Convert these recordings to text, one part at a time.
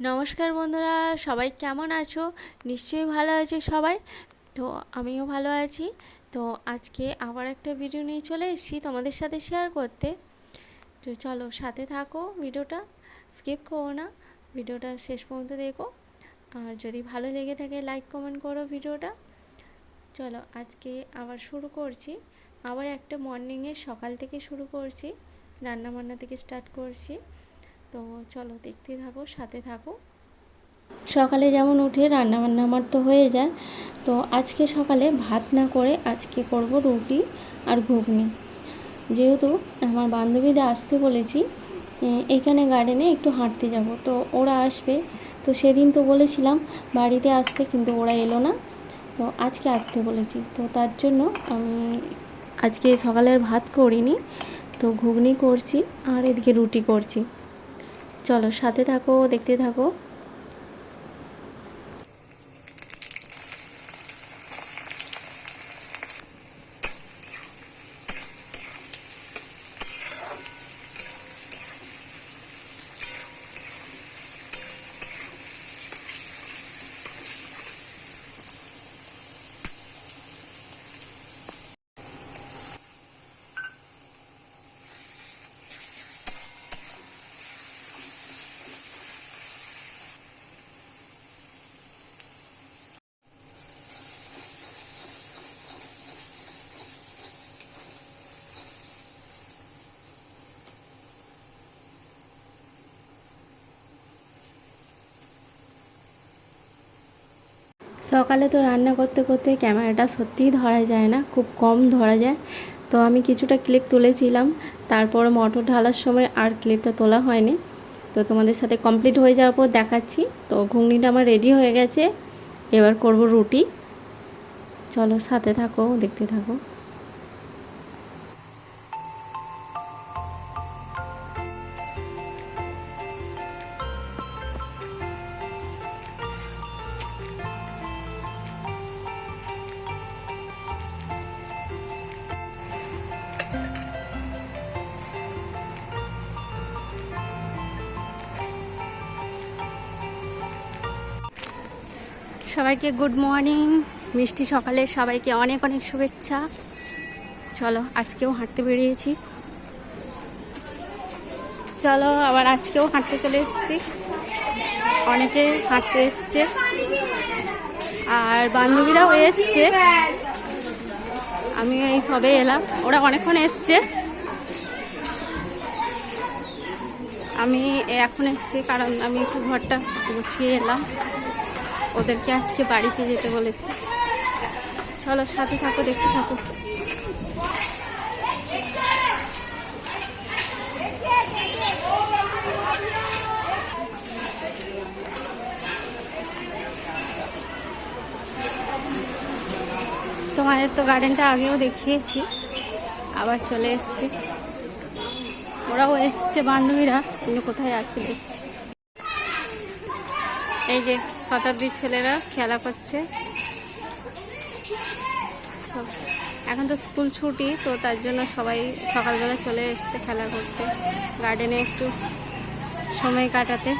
নমস্কার বন্ধুরা, সবাই কেমন আছো? নিশ্চয়ই ভালো আছে সবাই। তো আমিও ভালো আছি। তো আজকে আবার একটা ভিডিও নিয়ে চলে এসেছি তোমাদের সাথে শেয়ার করতে। তো চলো সাথে থাকো ভিডিওটা স্কিপ করো না। ভিডিওটা শেষ পর্যন্ত দেখো। আর যদি ভালো লেগে থাকে লাইক কমেন্ট করো ভিডিওটা চলো আজকে আবার শুরু করছি। আবার একটা মর্নিংয়ে সকাল থেকে শুরু করছি। রান্না বান্না থেকে স্টার্ট করছি। তো চলো দেখতে থাকো, সাথে থাকো। সকালে যেমন উঠে রান্না বান্না আমার তো হয়ে যায়, তো আজকে সকালে ভাত না করে আজকে করব রুটি আর ঘুগনি। যেহেতু আমার বান্ধবীদের আসতে বলেছি এখানে গার্ডেনে একটু হাঁটতে যাব, তো ওরা আসবে। তো সেদিন তো বলেছিলাম বাড়িতে আসতে, কিন্তু ওরা এলো না, তো আজকে আসতে বলেছি। তো তার জন্য আমি আজকে সকালের ভাত করিনি, তো ঘুগনি করছি আর এদিকে রুটি করছি। চলো সাথে থাকো দেখতে থাকো। সকালে তো রান্না করতে করতে ক্যামেরাটা সত্যিই ধরা যায় না, খুব কম ধরা যায়। তো আমি কিছুটা ক্লিপ তুলেছিলাম, তারপর মটর ঢালার সময় আর ক্লিপটা তোলা হয়নি। তো তোমাদের সাথে কমপ্লিট হয়ে যাওয়ার পর দেখাচ্ছি। তো ঘুগনিটা আমার রেডি হয়ে গেছে, এবার করব রুটি। চলো সাথে থাকো, দেখতে থাকো। সবাইকে গুড মর্নিং। মিষ্টি সকালে সবাইকে অনেক অনেক শুভেচ্ছা। চলো, আজকেও হাঁটতে বেরিয়েছি। চলো, আবার আজকেও হাঁটতে চলে এসেছি। অনেকে হাঁটতে এসছে। আর বান্ধবীরাও এসছে। আমি এই সবে এলাম। ওরা অনেকক্ষণ এসছে। আমি এখন এসছি কারণ আমি একটু ঘরটা গুছিয়ে এলাম। ওদেরকে আজকে বাড়িতে যেতে বলেছি। চলো, সাথে থাকো, দেখতে থাকো। তোমাদের তো গার্ডেনটা আগেও দেখিয়েছি, আবার চলে এসছি। ওরাও এসছে, বান্ধবীরা। কিন্তু কোথায় আজকে দেখছি? এই যে শতাব্দীর ছেলেরা খেলা করছে। সব এখন তো স্কুল ছুটি, তো তার জন্য সবাই সকালবেলা চলে এসছে খেলা করতে। গার্ডেনে একটু সময় কাটাতে।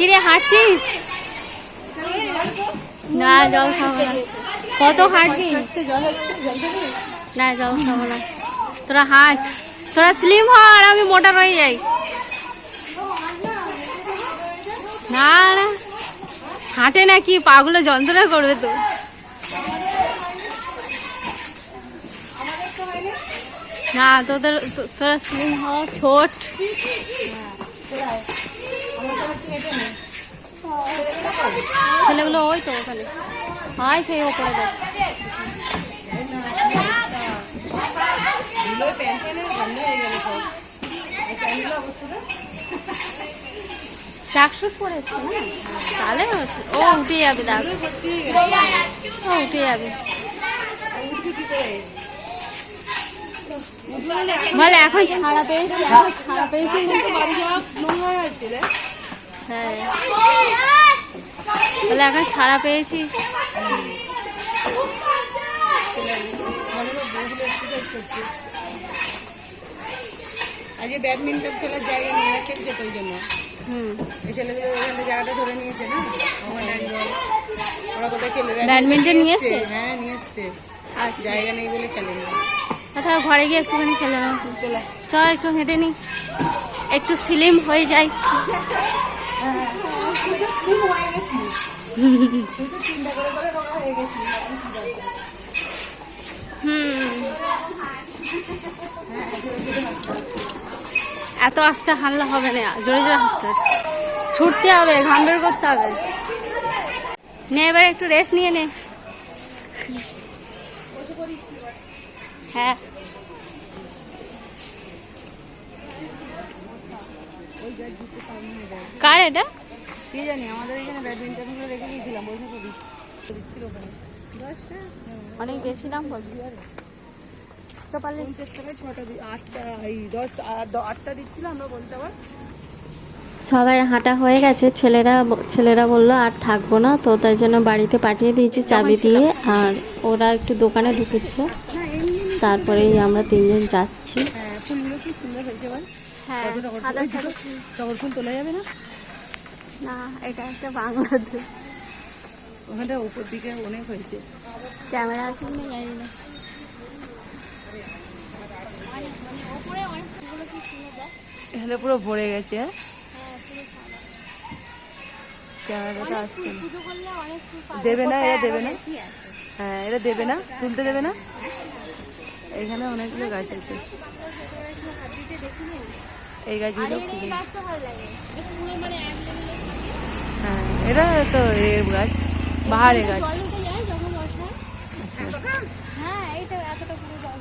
কিরে হাঁটছিস? না, জল খাব না। কত হাঁটবি? না, জল খাব না। তোরা হাঁট। তোরা স্লিম হ, আর আমি মোটা রয়ে যাই। না না। হাঁটে পাগুলো যন্ত্রণা করবে তো। না, তোদের তোরা স্লিম হ, ছোট। ছেলেগুলো ওই তো ওখানে। হয় সেই ওপরে দেখ। তাহলে ও উঠে ও উঠে এখন ছাড়া পেয়েছি? এখন ছাড়া পেয়েছি? হ্যাঁ। বলে এখন ছাড়া পেয়েছি। আজকে ব্যাডমিন্টন খেলার জায়গা নিয়ে খেলছে তো ওই জন্য। হুম। এই ছেলেগুলো ওখানে জায়গাটা ধরে নিয়েছে না? ওরা কোথায় খেলবে? ব্যাডমিন্টন নিয়ে এসছে? হ্যাঁ নিয়ে এসছে। আচ্ছা। জায়গা নেই বলে খেলেনি তাছাড়া ঘরে গিয়ে একটুখানি খেলে চল একটু হেঁটে নি। একটু স্লিম হয়ে যায় হুম এত আস্তে হানলে হবে না, জোরে জোরে হাঁটতে ছুটতে হবে, ঘাম বের করতে হবে। নে, এবার একটু রেস্ট নিয়ে নে। হ্যাঁ। কার এটা? কি জানি? আমাদের এখানে রেখে দিয়েছিলাম বসে করি দিচ্ছিল ওখানে। অনেক বেশি দাম বলছি। চপালে টাকায় ছটা আটটা এই দশ আটটা দিচ্ছিল আমরা বলতে আবার সবাই হাঁটা হয়ে গেছে। ছেলেরা ছেলেরা বলল আর থাকব না। তো তাই জন্য বাড়িতে পাঠিয়ে দিয়েছি চাবি দিয়ে। আর ওরা একটু দোকানে ঢুকেছিল। তারপরেই আমরা তিনজন যাচ্ছি। হ্যাঁ হ্যাঁ? সাদা সাদা ফুল তোলা যাবে না? না এটা একটা বাংলাদেশ। ওখানটা উপর দিকে অনেক হয়েছে। ক্যামেরা আছে কি না জানি না। এখানে পুরো ভরে গেছে। হ্যাঁ ক্যামেরাটা আসছে দেবে না এরা দেবে না? হ্যাঁ এরা দেবে না? তুলতে দেবে না? এখানে অনেকগুলো গাছ আছে। এই গাছগুলো খুবই হ্যাঁ এটা তো এর গাছ বাহারের গাছ। আচ্ছা। হ্যাঁ যায়।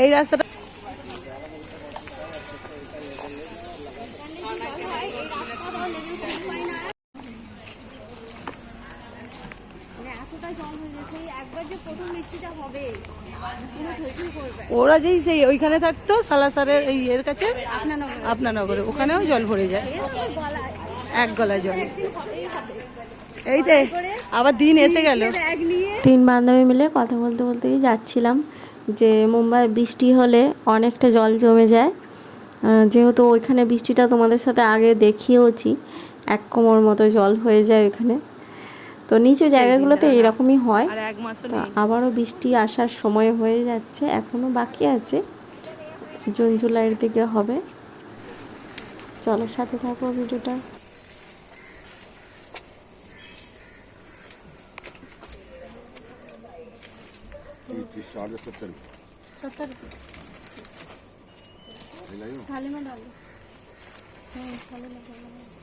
এই রাস্তাটা মানে এতটা জল হয়ে গেছে এই একবার যে প্রথম বৃষ্টিটা হবে পুরো ধসে পড়বে ওরা যেই সেই ওইখানে থাকতো সালাসারের এই এর কাছে আপনার নগরে ওখানেও জল ভরে যায়। এক গলা জল। এই যে আবার দিন এসে গেল। তিন বান্ধবী মিলে কথা বলতে বলতেই যাচ্ছিলাম যে মুম্বাই বৃষ্টি হলে অনেকটা জল জমে যায়। যেহেতু ওইখানে বৃষ্টিটা তোমাদের সাথে আগে দেখিয়েওছি এক কোমর মতো জল হয়ে যায় ওইখানে। তো নিচু জায়গাগুলোতে এরকমই হয় আর এক মাসও তো নেই আবারও বৃষ্টি আসার সময় হয়ে যাচ্ছে এখনও বাকি আছে জুন জুলাইয়ের দিকে হবে চলো সাথে থাকো ভিডিওটা तीस साढ़े सत्तर सत्तर मिलाइयो थाली में डालो हाँ थाली में डालो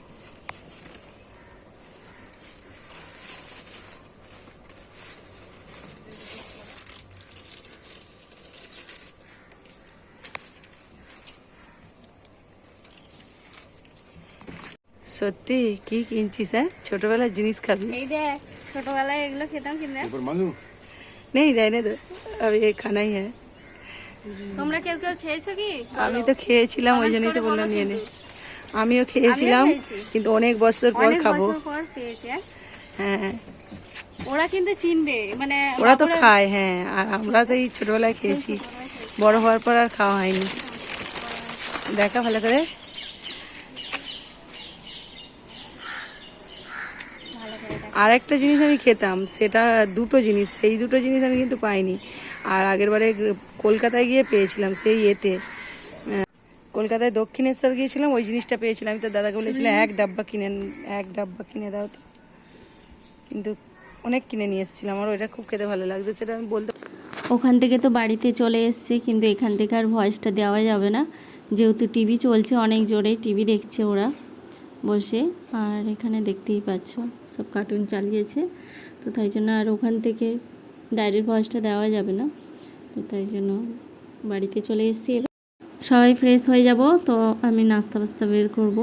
সত্যি কি কিনছিস হ্যাঁ? ছোটবেলার জিনিস খাবি। এই দেখ ছোটবেলায় এগুলো খেতাম কিনা। নেই যাই না তো। আমি খানাই হ্যাঁ। তোমরা কেউ কেউ খেয়েছো কি? আমি তো খেয়েছিলাম ওই জন্যই তো বললাম নিয়ে নে। আমিও খেয়েছিলাম কিন্তু অনেক বছর পর খাব। হ্যাঁ।, হ্যাঁ। ওরা কিন্তু চিনবে মানে ওরা তো খায় হ্যাঁ। আর আমরা তো এই ছোটবেলায় খেয়েছি। বড় হওয়ার পর আর খাওয়া হয়নি। দেখা ভালো করে। আর একটা জিনিস আমি খেতাম সেটা দুটো জিনিস সেই দুটো জিনিস আমি কিন্তু পাইনি। আর আগের বারে কলকাতায় গিয়ে পেয়েছিলাম সেই এতে। কলকাতায় দক্ষিণেশ্বর গিয়েছিলাম ওই জিনিসটা পেয়েছিলাম। আমি তো দাদাকে বলেছিলাম এক ডাব্বা কিনে এক ডাব্বা কিনে দাও তো। কিন্তু অনেক কিনে নিয়ে এসেছিলাম আমার ওইটা খুব খেতে ভালো লাগতো সেটা আমি বলতে ওখান থেকে তো বাড়িতে চলে এসেছি কিন্তু এখান থেকে আর ভয়েসটা দেওয়া যাবে না। যেহেতু টিভি চলছে অনেক জোরে টিভি দেখছে ওরা বসে আর এখানে দেখতেই পাচ্ছ। সব কার্টুন চালিয়েছে। তো তাই জন্য আর ওখান থেকে ডায়েরির ভয়েসটা দেওয়া যাবে না। তো তাই জন্য বাড়িতে চলে এসেছি সবাই ফ্রেশ হয়ে যাব, তো আমি নাস্তা বাস্তা বের করব।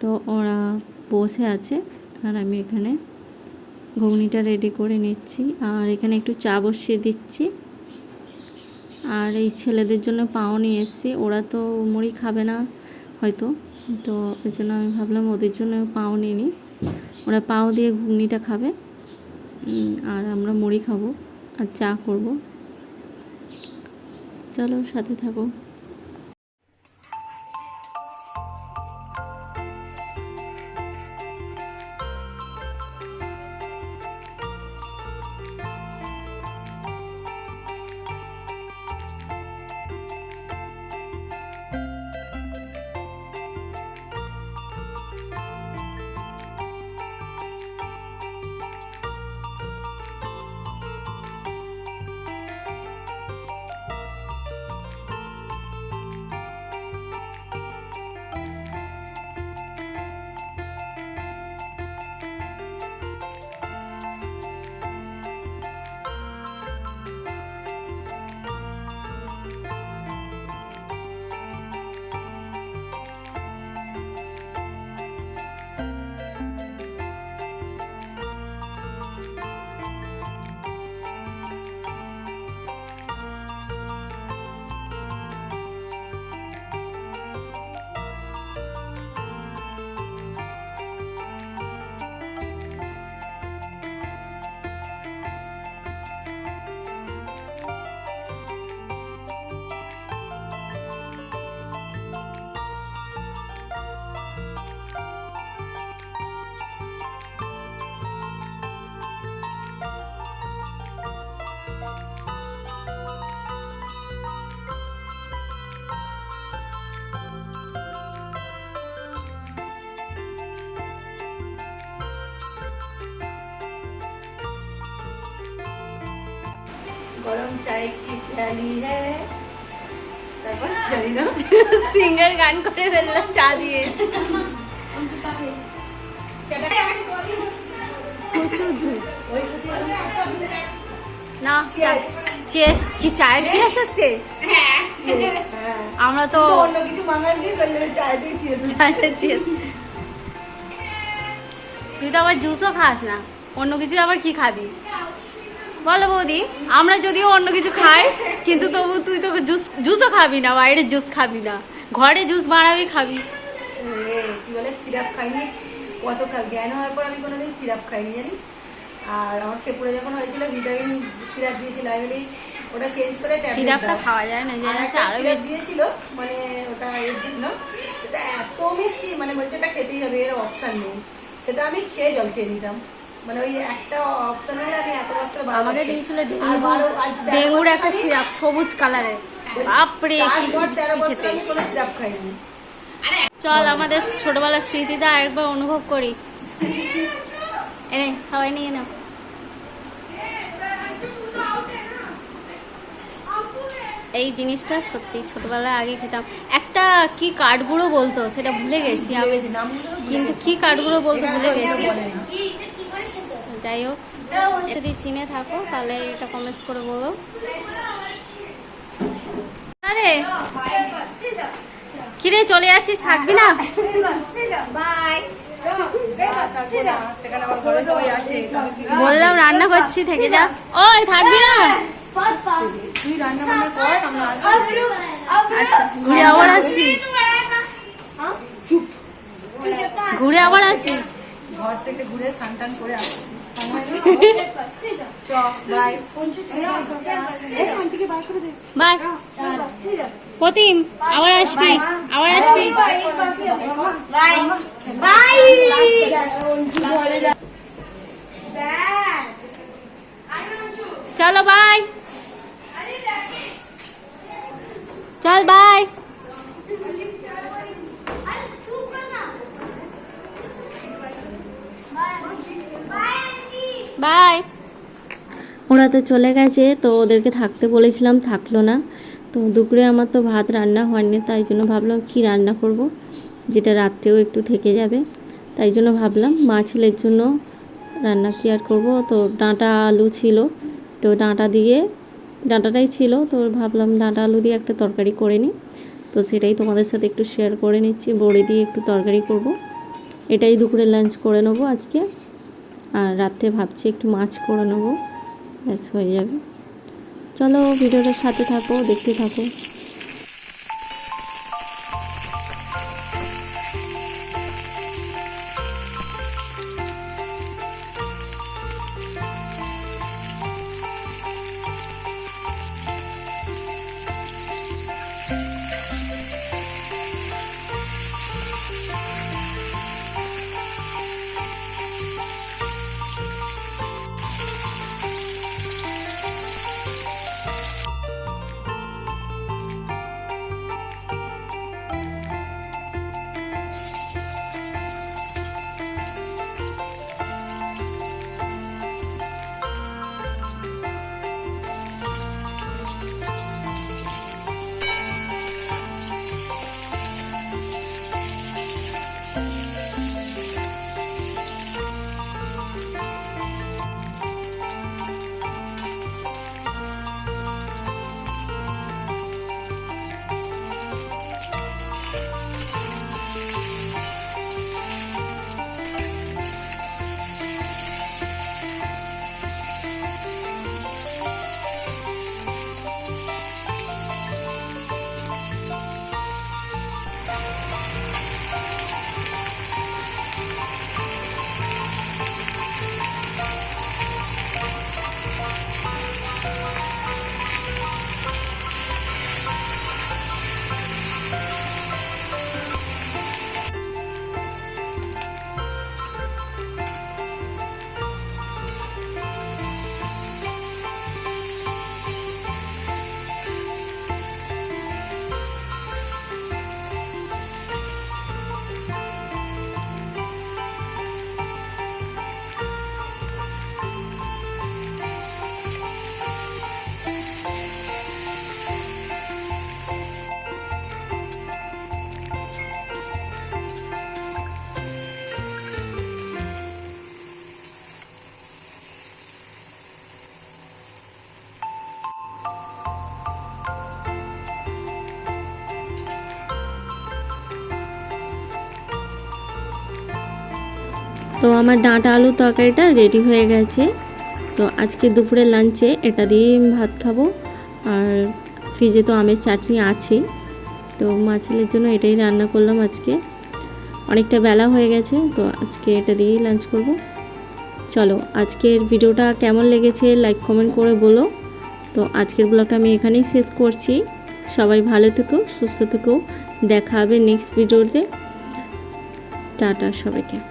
তো ওরা বসে আছে আর আমি এখানে ঘুগনিটা রেডি করে নিচ্ছি। আর এখানে একটু চা বসিয়ে দিচ্ছি। আর এই ছেলেদের জন্য পাও নিয়ে এসেছি। ওরা তো মুড়ি খাবে না হয়তো। তো এই জন্য আমি ভাবলাম ওদের জন্য পাও নিয়ে নিই। ওরা পাও দিয়ে ঘুগনিটা খাবে। আর আমরা মুড়ি খাব আর চা করব। চলো সাথে থাকো। গরম চাই কি প্যালি হ্যাঁ তারপর জানি না সিঙ্গার গান করে ফেললাম চা দিয়ে না চেস কি চায়ের চেস হচ্ছে আমরা তো অন্য কিছু মাঙাল দিয়ে চলে চায় দিয়ে চিয়েছে চায়ের চেস তুই তো আবার জুসও খাস না অন্য কিছু আবার কি খাবি বলো বৌদি আমরা যদিও অন্য কিছু খাই কিন্তু তবু তুই তো জুস জুসও খাবি না বাইরে জুস খাবি না। ঘরে জুস বানাবি খাবি। কি বলে সিরাপ খাইনি কত জ্ঞান হওয়ার পর আমি কোনোদিন সিরাপ খাইনি জানি আর আমার খেপুরে যখন হয়েছিল ভিটামিন সিরাপ দিয়েছিল আমি বলি ওটা চেঞ্জ করে সিরাপটা খাওয়া যায় না যে আরও বেশি। দিয়েছিল মানে ওটা এর জন্য সেটা এত মিষ্টি মানে বলছে ওটা খেতেই হবে এর অপশন নেই। সেটা আমি খেয়ে জল খেয়ে নিতাম। মানে ওই একটা অপশন আমি এত বছর আমাকে দিয়েছিল আর ডেঙ্গু বারো- আর তেরো ডেঙ্গুর একটা সিরাপ সবুজ কালারের। বাপরে কি খেতে। কোনো সিরাপ খাইনি। চল আমাদের ছোটবেলার স্মৃতিটা একবার অনুভব করি। এনে সবাই নিয়ে নাও। এই জিনিসটা সত্যি ছোটবেলায় আগে খেতাম। একটা কি কাঠগুঁড়ো বলতো সেটা ভুলে গেছি আমি কিন্তু কি কাঠগুঁড়ো বলতো ভুলে গেছি। যাই হোক যদি চিনে থাকো তাহলে এটা কমেন্টস করে বলো। আরে! কিরে চলে যাচ্ছিস থাকবি না? বললাম রান্না করছি থেকে যা। ওই থাকবি না? আসি। ঘুরে আবার আসবি। ঘুরে আবার আসবি। ঘর থেকে ঘুরে স্নান টান করে। চ বাই। প্রতিম আবার আসবি আবার আসবি। চলো বাই। চল বাই। বাই। ওরা তো চলে গেছে, তো ওদেরকে থাকতে বলেছিলাম, থাকল না। তো দুপুরে আমার তো ভাত রান্না হয়নি, তাই জন্য ভাবলাম কি রান্না করব? যেটা রাত্রেও একটু থেকে যাবে, তাই জন্য ভাবলাম মা ছেলের জন্য রান্না কি আর করব? তো ডাঁটা আলু ছিল, তো ডাঁটা দিয়ে, ডাঁটাটাই ছিল, তো ভাবলাম ডাঁটা আলু দিয়ে একটা তরকারি করে নিই। তো সেটাই তোমাদের সাথে একটু শেয়ার করে নিচ্ছি, বড়ি দিয়ে একটু তরকারি করব। এটাই দুপুরে লাঞ্চ করে নেব আজকে। আর রাত্রে ভাবছি একটু মাছ করে নেব। ব্যাস হয়ে যাবে। চলো ভিডিওটার সাথে থাকো, দেখতে থাকো। তো আমার ডাঁটা আলু তরকারিটা রেডি হয়ে গেছে। তো আজকে দুপুরের লাঞ্চে এটা দিয়ে ভাত খাব। আর ফ্রিজে তো আমের চাটনি আছে। তো মা ছেলের জন্য এটাই রান্না করলাম আজকে। অনেকটা বেলা হয়ে গেছে, তো আজকে এটা দিয়েই লাঞ্চ করব। চলো, আজকের ভিডিওটা কেমন লেগেছে লাইক কমেন্ট করে বলো। তো আজকের ব্লগটা আমি এখানেই শেষ করছি। সবাই ভালো থেকো, সুস্থ থেকো। দেখা হবে নেক্সট ভিডিওতে টাটা সবাইকে।